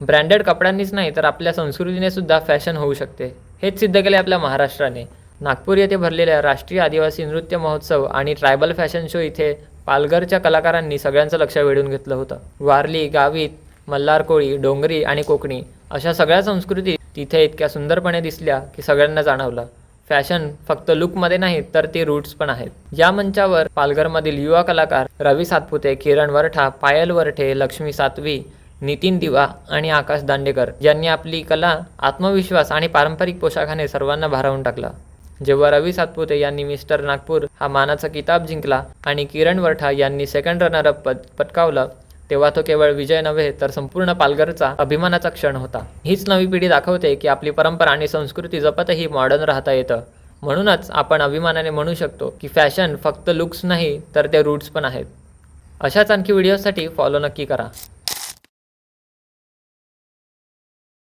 Branded कपड्यांनीच नाही तर आपल्या संस्कृतीने सुद्धा फॅशन होऊ शकते. हेच सिद्ध केले आपल्या महाराष्ट्राने. नागपूर येथे भरलेल्या राष्ट्रीय आदिवासी नृत्य महोत्सव आणि ट्रायबल फॅशन शो इथे पालघरच्या कलाकारांनी सगळ्यांचं लक्ष वेधून घेतलं होतं. वारली गावीत मल्हार कोळी डोंगरी आणि कोकणी अशा सगळ्या संस्कृती तिथे इतक्या सुंदरपणे दिसल्या की सगळ्यांना जाणवलं. फॅशन फक्त लुकमध्ये नाही तर ती रूट्स पण आहेत. या मंचावर पालघरमधील युवा कलाकार रवी सातपुते किरण वरठा पायल वरठे लक्ष्मी सातवी नितीन दिवा आणि आकाश दांडेकर यांनी आपली कला आत्मविश्वास आणि पारंपरिक पोशाखाने सर्वांना भारावून टाकला. जेव्हा रवी सातपुते यांनी मिस्टर नागपूर हा मानाचा किताब जिंकला आणि किरण वरठा यांनी सेकंड रनरअप पद पटकावलं तेव्हा तो केवळ विजय नव्हे तर संपूर्ण पालघरचा अभिमानाचा क्षण होता. हीच नवी पिढी दाखवते की आपली परंपरा आणि संस्कृती जपतही मॉडर्न राहता येतं. म्हणूनच आपण अभिमानाने म्हणू शकतो की फॅशन फक्त लुक्स नाही तर ते रूट्स पण आहेत. अशाच आणखी व्हिडिओसाठी फॉलो नक्की करा.